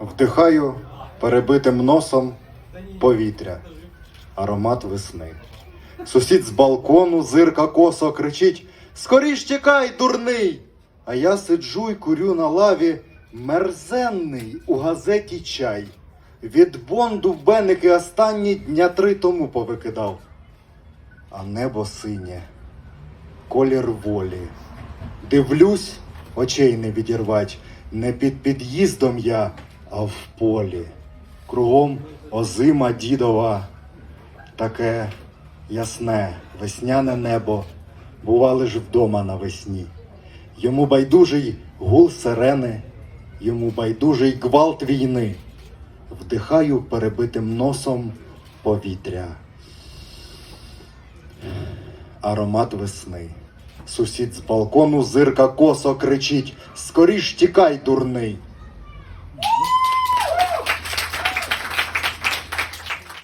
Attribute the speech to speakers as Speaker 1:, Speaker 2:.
Speaker 1: Вдихаю перебитим носом повітря, аромат весни. Сусід з балкону зирка косо кричить: Скоріш тікай, дурний! А я сиджу й курю на лаві мерзенний у газеті чай. Від бонду в беники останні дня три тому повикидав. А небо синє, колір волі. Дивлюсь, очей не відірвать, не під під'їздом я, а в полі. Кругом озима дідова, таке ясне весняне небо, бували ж вдома навесні. Йому байдужий гул сирени, йому байдужий гвалт війни. Вдихаю перебитим носом повітря. Аромат весни. Сусід з балкону зирка косо кричить: Скоріш тікай, дурний!